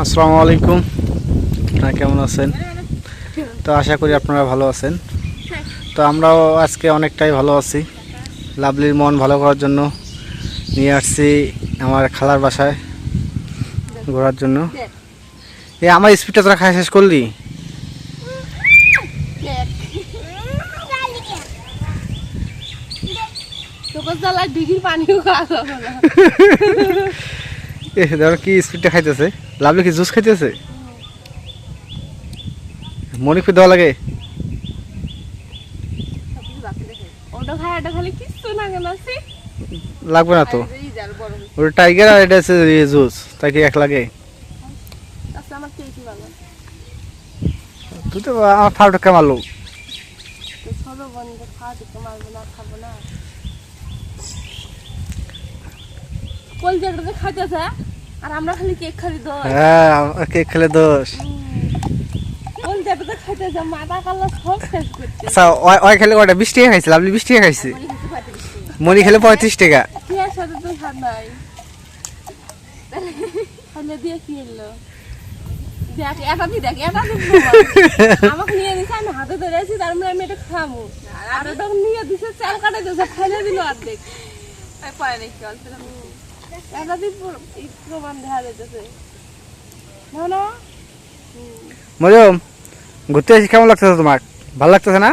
আসসালামু আলাইকুম। আপনারা কেমন আছেন? তো আশা করি আপনারা ভালো আছেন। তো আমরাও আজকে অনেকটাই ভালো আছি। লাভলির মন ভালো করার জন্য নিয়ে আসছি আমার খালার বাসায় ঘোরার জন্য। এ, আমার স্পিডটা তোরা খাই শেষ করলি তোকে জ্বালা ডিগির পানিও খাওয়া যাবে না। এ কি স্পিডটা খাইতেছে। লাভলি কি জুস খাইতেছে? মনে খুব দেওয়া লাগে। আছি লাগবে না তো। ওটা টাইগার আর এটা হচ্ছে জুস তাই কি এক লাগে। ভালো তুই তো আমার ফাউটা কামালো ছোট বন্ধু মারবো না খাব না কলজাটা খাইতেছে আর আমরা খালি কেক খালি দই হ্যাঁ কেক খেলে দোষ। কলজাটা তো খাইতেছে মাথা কালা সব শেষ করছে আচ্ছা ওই- খেলে কটা? বিশ টাকা খাইছে? বিশ টাকা। মনি খেলে পঁয়ত্রিশ টাকা। টিয়ার সাথে তো স্বাদ নাই। খাইলে দিয়ে কি এলো দেখ এটা দেখ এটা আমাকে নিয়ে দিছে আমি হাতে ধরে আছি তার মানে আমি এটা খামু আর ওটা নিয়ে দিছে চাল কাটে দিছে খাইলে দিল অর্ধেক। পরে দেখি অল্প মজম ঘুরতে এসে কেমন লাগতেছে তোমার? ভালো লাগতেছে না?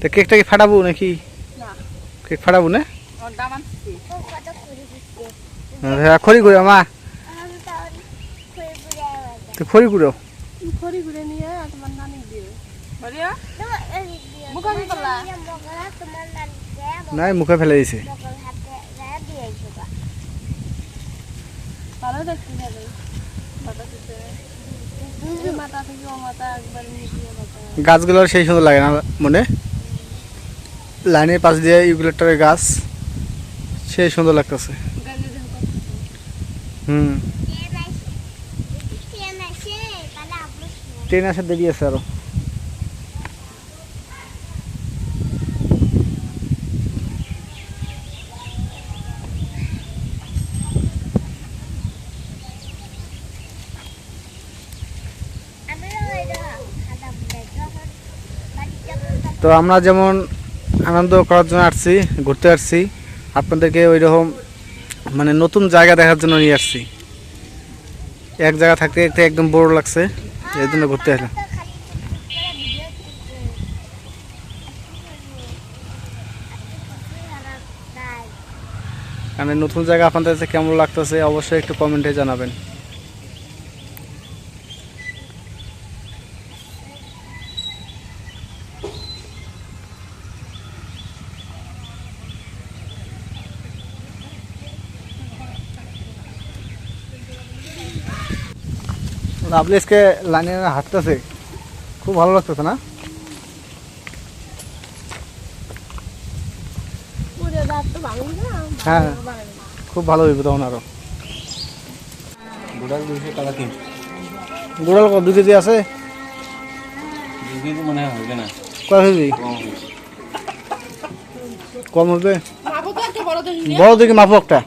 তো কেকটা কি ফাটাবো নাকি? কেক ফাটাবো না? দাম হ্যাঁ, খড়ি গুঁড়ো মা। তো খড়ি গুঁড়ো খড়ি ঘুরে নিয়ে তোমার নানি দিয়ে বলিয়া মুখ আমি করলা নাই মুখে ফেলে দিছে। গাছগুলোর সেই সুন্দর লাগে না মনে? লাইনের পাশ দিয়ে ইউগুলেটারের গাছ সেই সুন্দর লাগতেছে। হুম। ট্রেন আসার দেরি আছে আরও। তো আমরা যেমন আনন্দ করার জন্য আসছি, ঘুরতে আসছি, আপনাদেরকে ওই রকম মানে নতুন জায়গা দেখার জন্য নিয়ে আসছি। এক জায়গা থাকতে থাকতে একদম বড় লাগছে, এই জন্য ঘুরতে আসলাম। মানে নতুন জায়গা আপনাদের কাছে কেমন লাগতেছে, অবশ্যই একটু কমেন্টে জানাবেন। আপনি আজকে লাইনে হাঁটতেছে খুব ভালো লাগতেছে না? হ্যাঁ খুব ভালো হইব তখন আরও। গোটাল দুশো টাকা তিন দুড়াল কত দু কেজি আছে? দুই কেজি মনে হবে না। কয় কেজি? কম হবে। কম হবে? মাপো তো একটা বড় দেখি বড় দেখি মাপো একটা?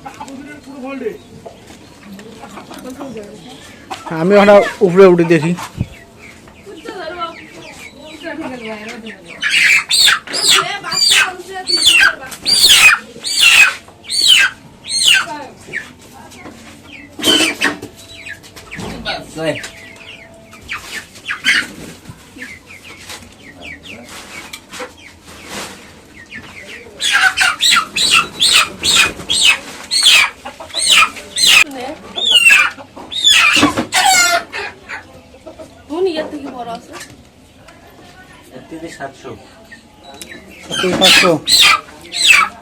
আমি ওখানে উপরে উঠে দেখি এর থেকে বড় আছে তিরিশ সাতশো তিন পাঁচশো।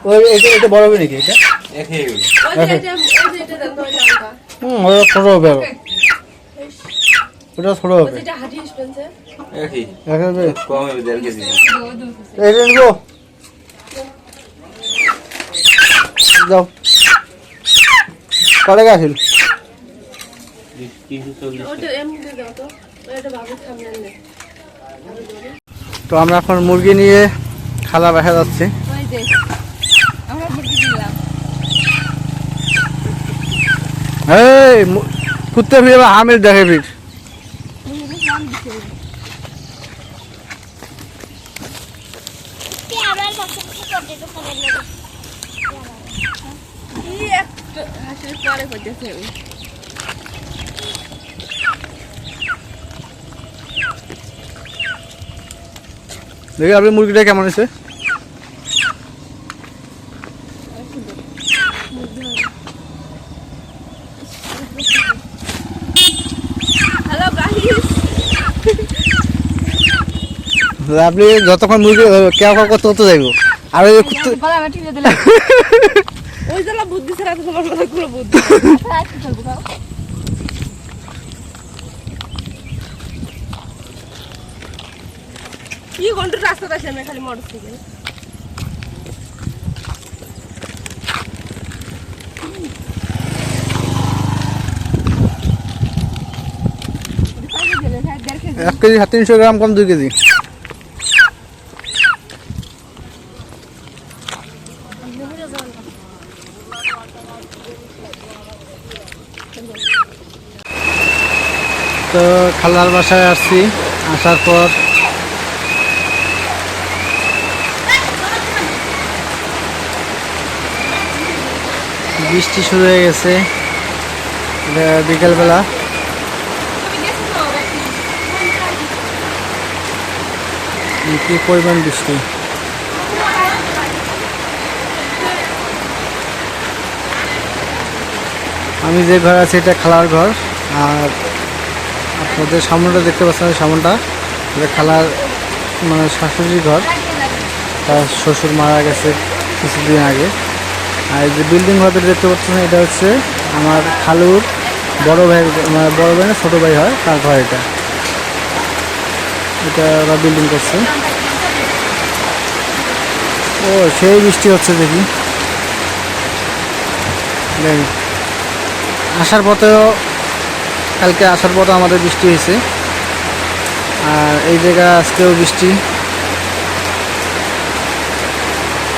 ওই এটা এটা বড় হবে নাকি এটা? হয়ে এটা এটা হুম ওটা ছোটো হবে ওটা ছোটো হবে। এইটা নিবো। যাও। কলে গেছিল তিনশো চল্লিশ। তো আমরা এখন মুরগি নিয়ে খালা বাসা যাচ্ছি। ওই যে আমরা মুরগি দিলাম। এই কুত্তে ফিরে বা হামিল দেখে ফির। কি একটা হাসির পরে দেখি আপনি মুরগিটা কেমন হয়েছে? গাইস আপনি যতক্ষণ মুরগি কেউ কেউ করতে করতে যাইব। আর ওই কুত্তে ওই বুদ্ধি ছাড়া তোমার বুদ্ধি। রাস্তাতে খালি এক কেজি সাড়ে তিনশো গ্রাম কম দুই কেজি। তো খালার বাসায় আসছি, আসার পর বৃষ্টি শুরু হয়ে গেছে। বিকেলবেলা। কি পরিমাণ বৃষ্টি? আমি যে ঘর আছে, এটা খালার ঘর। আর আপনাদের সামনটা দেখতে পাচ্ছেন, সামনটা। এটা খালার মানে শাশুড়ির ঘর। তার শ্বশুর মারা গেছে কিছুদিন আগে। আর যে বিল্ডিং ঘরটা দেখতে পাচ্ছেন, এটা হচ্ছে আমার খালুর বড় ভাই বড় ভাই না, ছোটো ভাই হয়, তার ঘর এটা। এটা ওরা বিল্ডিং করছে। ও, সেই বৃষ্টি হচ্ছে দেখি। আসার পথেও, কালকে আসার পথে আমাদের বৃষ্টি হয়েছে। আর এই জায়গা আজকেও বৃষ্টি।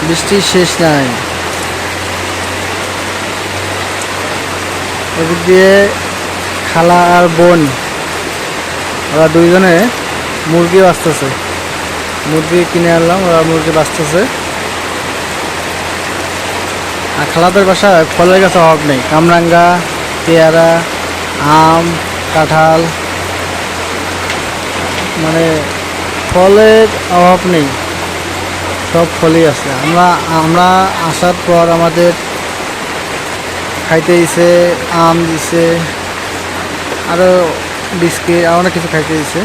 বৃষ্টির শেষ নাই। এদিক দিয়ে খালা আর বোন, ওরা দুইজনে মুরগি বাঁচতেছে। মুরগি কিনে আনলাম, ওরা মুরগি বাঁচতেছে। আর খালাদের বাসায় ফলের গাছে অভাব নেই। কামরাঙ্গা, পেয়ারা, আম, কাঁঠাল মানে ফলের অভাব নেই। সব ফলই আছে। আমরা আমরা আসার পর আমাদের খাইতে দিছে, আম দিছে আরও বিস্কিট, আর অনেক কিছু খাইতে দিছে।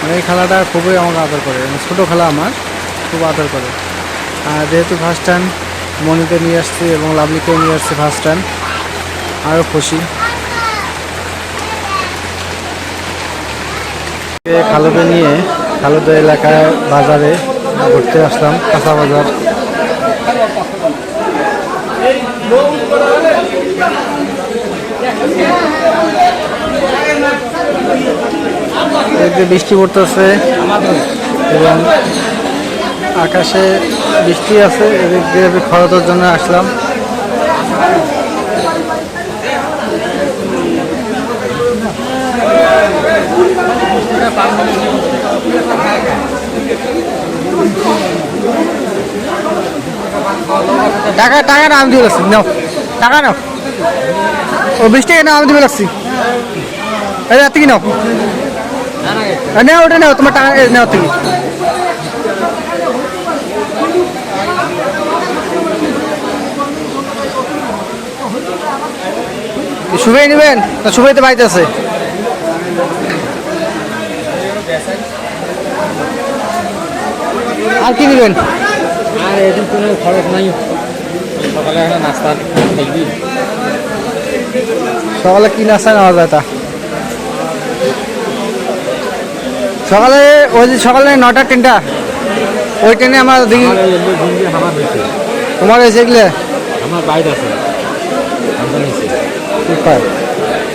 মানে এই খেলাটা খুবই আমাকে আদর করে মানে ছোটো খেলা আমার, খুব আদর করে। আর যেহেতু ফার্স্ট টাইম মনিকে নিয়ে আসছি এবং লাভলিকেও নিয়ে আসছি ফার্স্ট টাইম আরও খুশি। খালুকে নিয়ে, খালুদের এলাকায় বাজারে ঘুরতে আসলাম, কাঁচা বাজার। যে বৃষ্টি পড়তেছে এবং আকাশে বৃষ্টি আছে, এদিক দিয়ে আমি খরচের জন্য আসলাম। টাকা টাকা নাম দিয়ে লাগছি নাও, টাকা নাও। ও, বৃষ্টি টাকা নাম দিবে লাগছি এই কি নাও? নাও ওটা নাও তোমার টাকা নাও তুমি। শুভেই নেবেন? না শুভেই তো বাড়িতে আছে। আর কি নেবেন? আর এদিন কোনো খরচ নাই। সকালে একটা নাস্তা সকালে কি নাস্তা নেওয়া যায় তা? সকালে ওই যে সকালে নটা তিনটা। ওই ট্রেনে আমার দেখি তোমার এসে এগুলো আমার বাইরে আছে।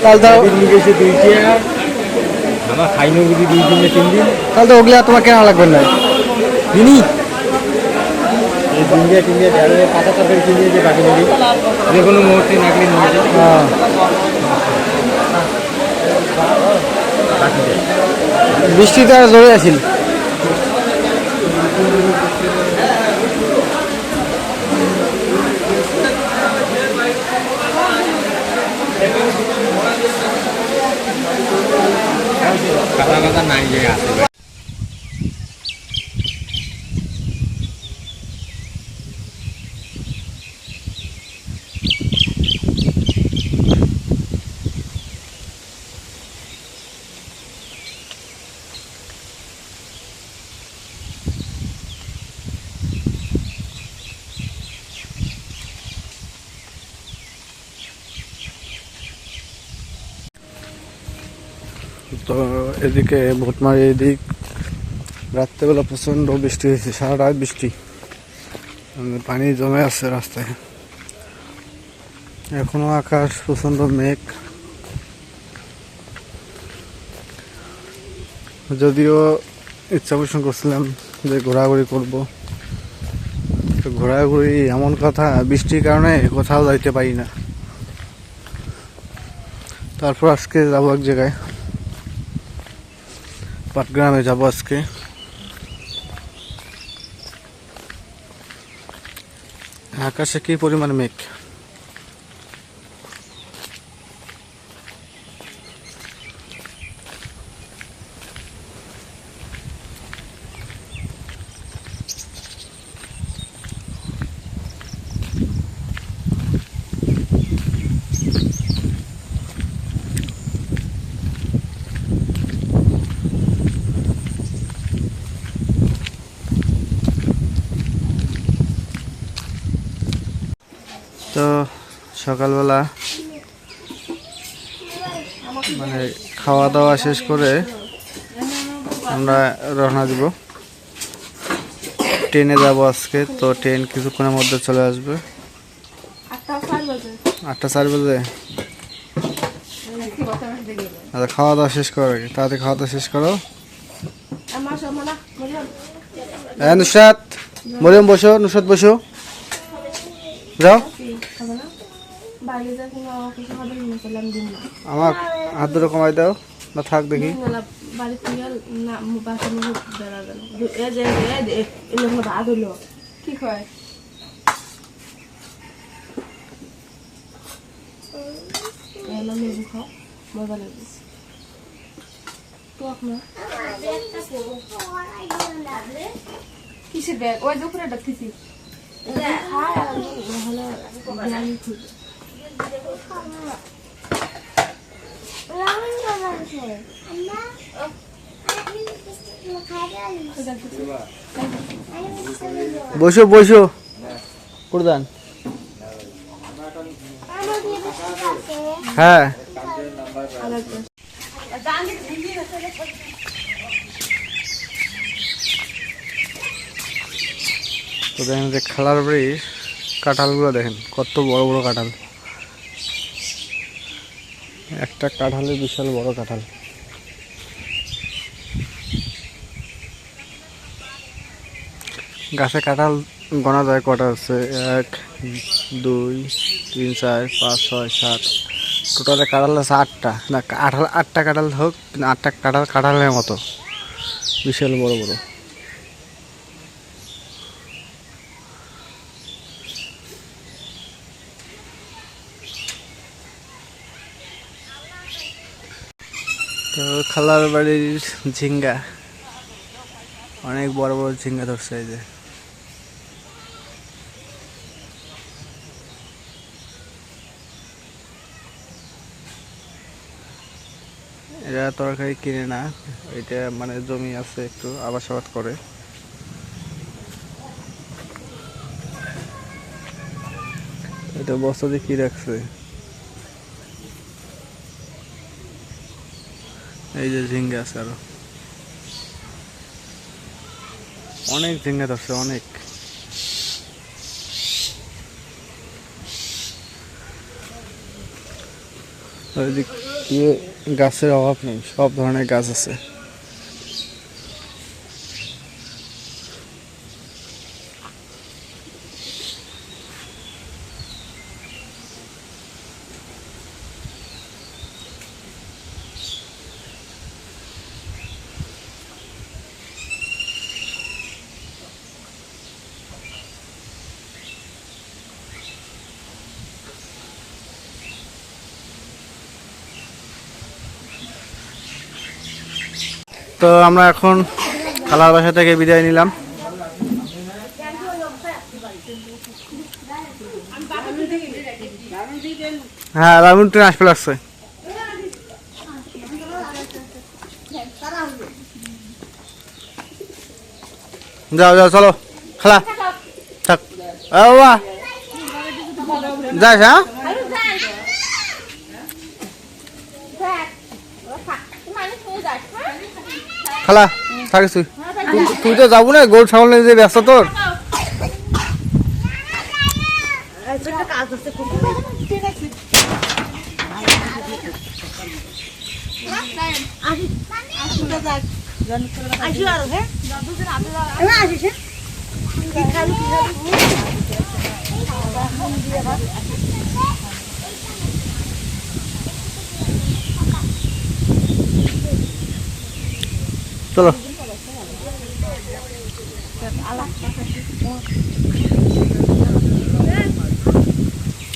তাহলে তো দিন গেছে দুইটা আমার খাইনি বুঝি দুই দিন তিন দিন। তাহলে তো ওগুলা তোমার কেনা লাগবে না। দিনই পাতা তরকারি কিনে বাকি যে কোনো মুহূর্তে নাকলি নিয়ে যাবে। হ্যাঁ। বাকি দেয়। বৃষ্টিতে আর জোরে আছিল। কাদা কাদা নাই যে আছে। তো এদিকে ভোটমারি এদিক। রাত্রেবেলা প্রচণ্ড বৃষ্টি হয়েছে, সারা রাত বৃষ্টি। মানে পানি জমে আছে রাস্তায়। এখনও আকাশ প্রচণ্ড মেঘ। যদিও ইচ্ছা পোষণ করছিলাম যে ঘোরাঘুরি করব। ঘোরাঘুরি এমন কথা, বৃষ্টির কারণে কোথাও যাইতে পারি না। তারপর আজকে যাব এক জায়গায়। পাটগ্রামে যাব আজকে। আকাশে কি পরিমাণ মেঘ তো সকালবেলা মানে খাওয়া দাওয়া শেষ করে আমরা রওনা দিব। ট্রেনে যাব আজকে, তো ট্রেন কিছুক্ষণের মধ্যে চলে আসবে। আটটা চার বাজে? আচ্ছা খাওয়া দাওয়া শেষ করো আগে, তাড়াতাড়ি খাওয়া দাওয়া শেষ করো। হ্যাঁ নুসরাত, মরিয়ম বসো, নুসরাত বসো। যাও। বাইরে যা কোনো আমার কিছু হবে না করলাম দিন আমার হাত দুটো কমাই দাও না থাক দেখি। দিনবেলা না বাসা মুখে বেড়া গেল এ যে এলো ভাত হলো কি কয়? এলো লেবু খাও মজা না কিসের ব্যাগ? ওই দুপুরে ডাকতেছি খায় আর খুঁজে বসো বসো। প্রধান হ্যাঁ। তো দেখেন যে খেলার বাড়ির কাঁঠালগুলো দেখেন, কত বড় বড় কাঁঠাল। একটা কাঁঠালে বিশাল বড় কাঁঠাল। গাছে কাঁঠাল গোনা যায় কটা আছে? এক, দুই, তিন, চার, পাঁচ, ছয়, সাত। টোটালে কাঁঠাল আছে আটটা। না, কাঁঠাল আটটা কাঁঠাল হোক, আটটা কাঁঠাল কাঁঠালের মতো। বিশাল বড় বড় তো খালার বাড়ির ঝিঙ্গা। অনেক বড় বড় ঝিঙ্গা ধরছে এই যে। এরা তরকারি কিনে না, এটা মানে জমি আছে একটু আবাসাবাদ করে। এটা বস্তা দিয়ে কি রাখছে? এই যে ঝিঙ্গা আছে আরও অনেক ঝিঙ্গা ধরছে অনেক। গাছের অভাব নেই, সব ধরনের গাছ আছে। তো আমরা এখন খালার বাসা থেকে বিদায় নিলাম। হ্যাঁ রামুন ট্রেন আসবে লাগছে। যাও যাও, চলো। খালা, থাক। যাস হ্যাঁ? খালা থাকিস তুই। তুই- তো যাব না গরু ছাগল নিয়ে ব্যস্ত তোর। চলো।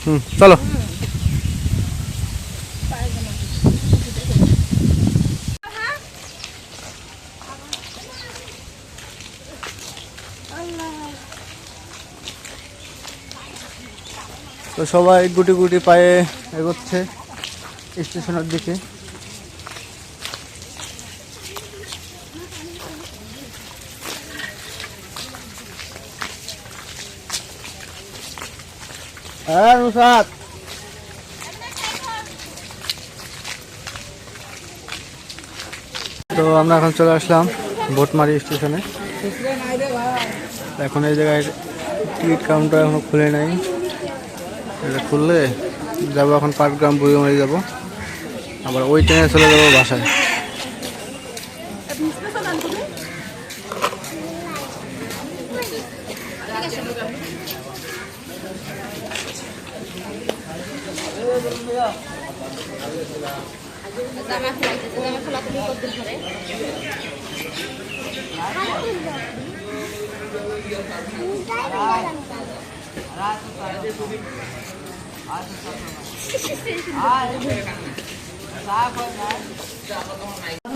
হুম চলো। তো সবাই গুটি গুটি পায়ে এগোচ্ছে স্টেশনের দিকে। হ্যাঁ তো আমরা এখন চলে আসলাম ভোটমারি স্টেশনে। এখন এই জায়গায় টিকিট কাউন্টার এখনও খুলে নাই। এটা খুললে যাব এখন পাটগ্রাম, বুড়িমারি যাব। আবার ওই ট্রেনে চলে যাব বাসায়।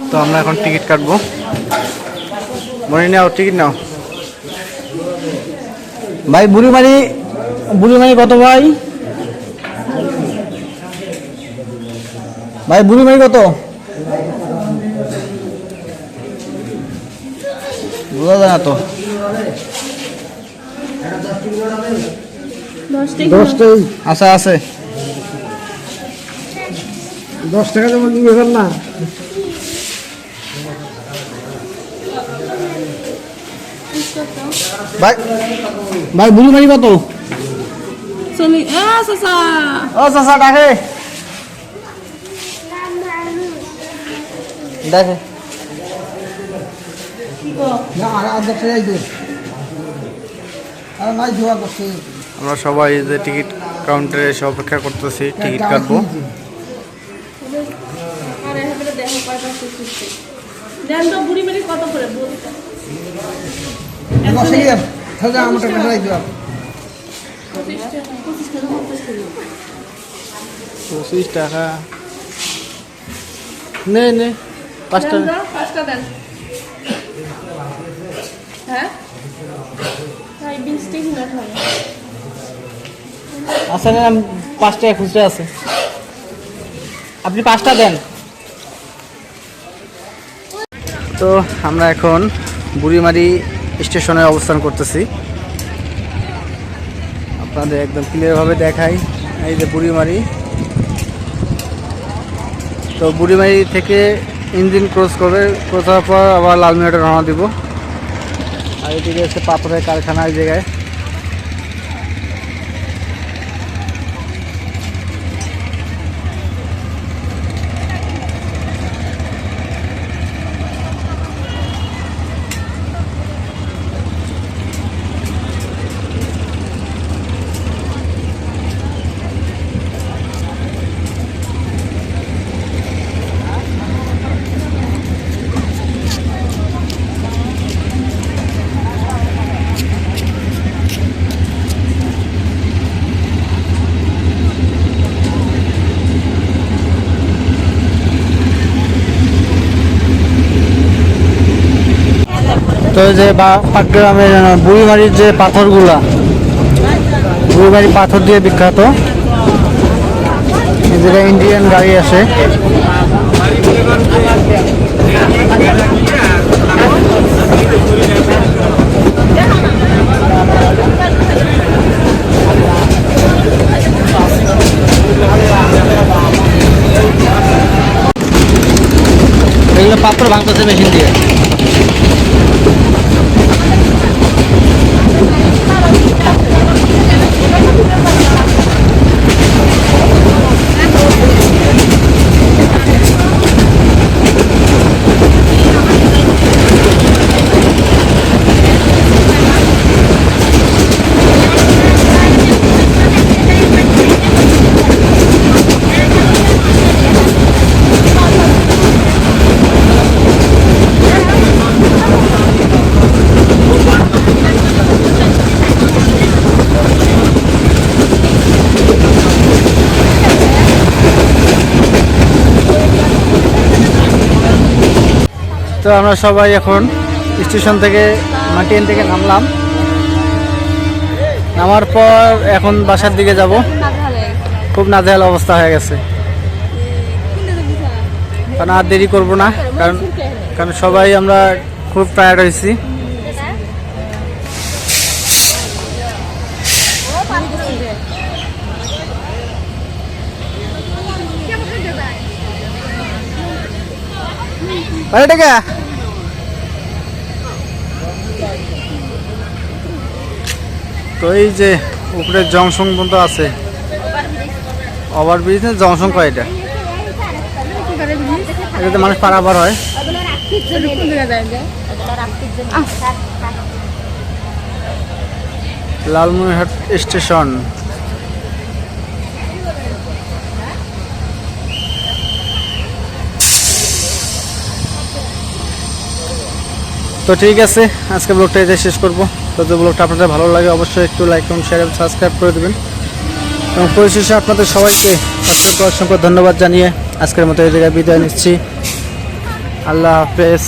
তো আমরা এখন টিকিট কাটবো। মনে নাও টিকিট নাও। ভাই বুড়িমারি বুড়িমারি কত ভাই? ভাই বুড়িমারি কত? বোঝা যায় না তো। দশটাই আচ্ছা আছে। দশ টাকা যেমন নিবেন না। ভাই। ভাই কত? চলি চাচা। ও চাচা ডাকে। দেখে আমরা সবাই যে টিকিট কাউন্টারে এসে অপেক্ষা করতেছি টিকিট কাটবো আরে হাতে দেখো কয় পাশে সুস্থ দেন তো বুড়ি মেরি কত করে? বলতে বসে গিয়ে তাহলে পঁচিশ টাকা। নে নে পাঁচটা পাঁচটা দেন। হ্যাঁ? আচ্ছা নিলাম পাঁচ টাকা খুচরা আছে। আপনি পাঁচটা দেন। তো আমরা এখন বুড়িমারি স্টেশনে অবস্থান করতেছি। আপনাদের একদম ক্লিয়ারভাবে দেখাই, এই যে বুড়িমারি। তো বুড়িমারি থেকে ইঞ্জিন ক্রস করে ক্রস হওয়ার পর আবার লালমিনাটা রওনা দিব। আর এদিকে হচ্ছে পাথরের কারখানা এই জায়গায়। তো যে পাটগ্রামের বুড়িমারির যে পাথরগুলা বুড়িমারি পাথর দিয়ে বিখ্যাত। ইন্ডিয়ান গাড়ি আসে। এগুলো পাথর ভাঙতেছে মেশিন দিয়ে। তো আমরা সবাই এখন স্টেশন থেকে মাটিয়ান থেকে নামলাম। নামার পর এখন বাসার দিকে যাব। খুব নাজেহাল অবস্থা হয়ে গেছে। কারণ আর দেরি করব না, কারণ কারণ সবাই আমরা খুব টায়ার্ড হয়েছি। আরে টাকা তো এই যে উপরে জংশন পর্যন্ত আছে। ওভারব্রিজ না জংশন কয় এটা? এটাতে মানুষ পারাবার হয়। লালমনিরহাট স্টেশন। তো ঠিক আছে, আজকে ব্লগটা এটাই শেষ করব। তো ব্লগটা আপনাদের ভালো লাগে, অবশ্যই একটু লাইক করুন শেয়ার এবং সাবস্ক্রাইব করে দেবেন। এবং পরিশেষে আপনাদের সবাইকে অসংখ্য অসংখ্য ধন্যবাদ জানিয়ে আজকের মতো এই জায়গায় বিদায় নিচ্ছি। আল্লাহ হাফেজ।